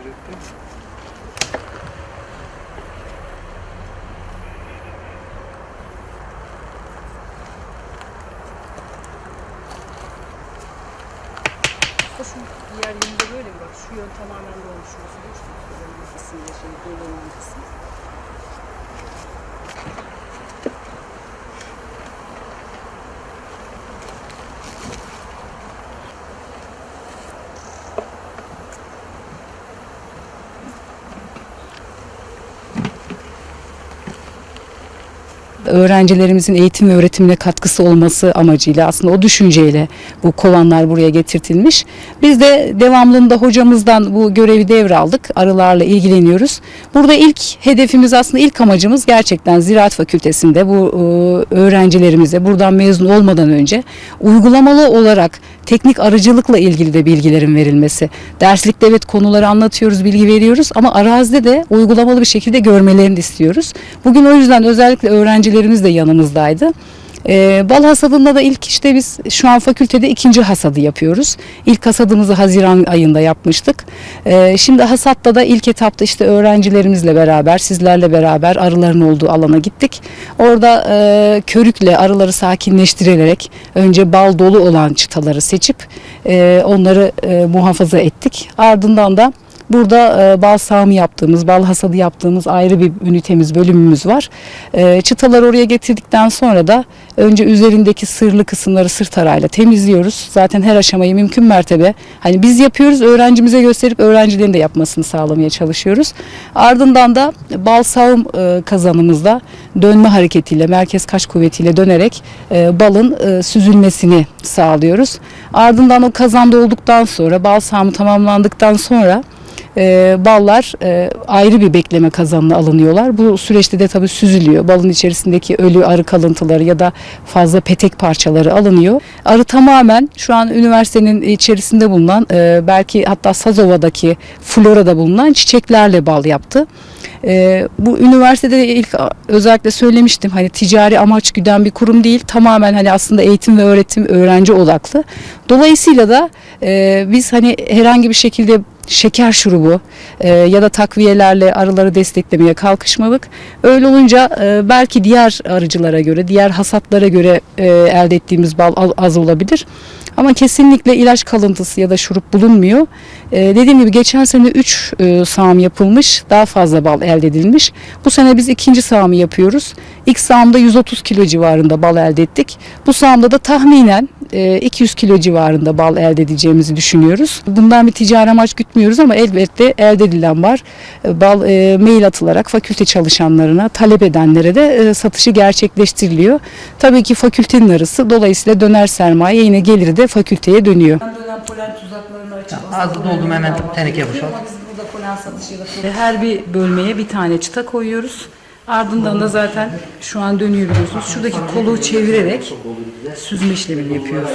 kontrol ettim. Koşun diğer yerinde böyle mi var? Şu yön tamamen dolmuş olsun. Kısımda şey dolu olan kısım. Öğrencilerimizin eğitim ve öğretimine katkısı olması amacıyla aslında o düşünceyle bu kovanlar buraya getirtilmiş. Biz de devamlılığında hocamızdan bu görevi devraldık. Arılarla ilgileniyoruz. Burada ilk hedefimiz aslında ilk amacımız gerçekten Ziraat Fakültesi'nde bu e, öğrencilerimize buradan mezun olmadan önce uygulamalı olarak teknik arıcılıkla ilgili de bilgilerin verilmesi. Derslikte evet konuları anlatıyoruz, bilgi veriyoruz ama arazide de uygulamalı bir şekilde görmelerini istiyoruz. Bugün o yüzden özellikle öğrencilerimiz de yanımızdaydı. Ee, bal hasadında da ilk işte biz şu an fakültede ikinci hasadı yapıyoruz. İlk hasadımızı Haziran ayında yapmıştık. Ee, şimdi hasatta da ilk etapta işte öğrencilerimizle beraber, sizlerle beraber arıların olduğu alana gittik. Orada e, körükle arıları sakinleştirerek önce bal dolu olan çıtaları seçip e, onları e, muhafaza ettik. Ardından da Burada e, bal sağımı yaptığımız, bal hasadı yaptığımız ayrı bir ünitemiz, bölümümüz var. E, çıtaları oraya getirdikten sonra da önce üzerindeki sırlı kısımları sırt arayla temizliyoruz. Zaten her aşamayı mümkün mertebe hani biz yapıyoruz, öğrencimize gösterip öğrencilerin de yapmasını sağlamaya çalışıyoruz. Ardından da bal sağım e, kazanımızda dönme hareketiyle, merkez kaç kuvvetiyle dönerek e, balın e, süzülmesini sağlıyoruz. Ardından o kazanda olduktan sonra, bal sağımı tamamlandıktan sonra e, ballar e, ayrı bir bekleme kazanına alınıyorlar. Bu süreçte de tabii süzülüyor. Balın içerisindeki ölü arı kalıntıları ya da fazla petek parçaları alınıyor. Arı tamamen şu an üniversitenin içerisinde bulunan e, belki hatta Sazova'daki florada bulunan çiçeklerle bal yaptı. E, bu üniversitede de ilk özellikle söylemiştim hani ticari amaç güden bir kurum değil tamamen hani aslında eğitim ve öğretim öğrenci odaklı. Dolayısıyla da e, biz hani herhangi bir şekilde şeker şurubu e, ya da takviyelerle arıları desteklemeye kalkışmadık. Öyle olunca e, belki diğer arıcılara göre, diğer hasatlara göre e, elde ettiğimiz bal az olabilir. Ama kesinlikle ilaç kalıntısı ya da şurup bulunmuyor. E, dediğim gibi geçen sene 3 e, sağım yapılmış, daha fazla bal elde edilmiş. Bu sene biz ikinci sağımı yapıyoruz. İlk sağımda 130 kilo civarında bal elde ettik. Bu sağımda da tahminen e, 200 kilo civarında bal elde edeceğimizi düşünüyoruz. Bundan bir ticari amaç gütmüyoruz ama elbette elde edilen var. E, Bal e, mail atılarak fakülte çalışanlarına, talep edenlere de e, satışı gerçekleştiriliyor. Tabii ki fakültenin arısı dolayısıyla döner sermaye yine geliri de fakülteye dönüyor. Dönen polen tuzaklarını açıp Az doldum hemen tenekeye boşalt. Polen satışı yapıyoruz. Her bir bölmeye bir tane çıta koyuyoruz. Ardından da zaten şu an dönüyor biliyorsunuz. Şuradaki kolu çevirerek süzme işlemini yapıyoruz.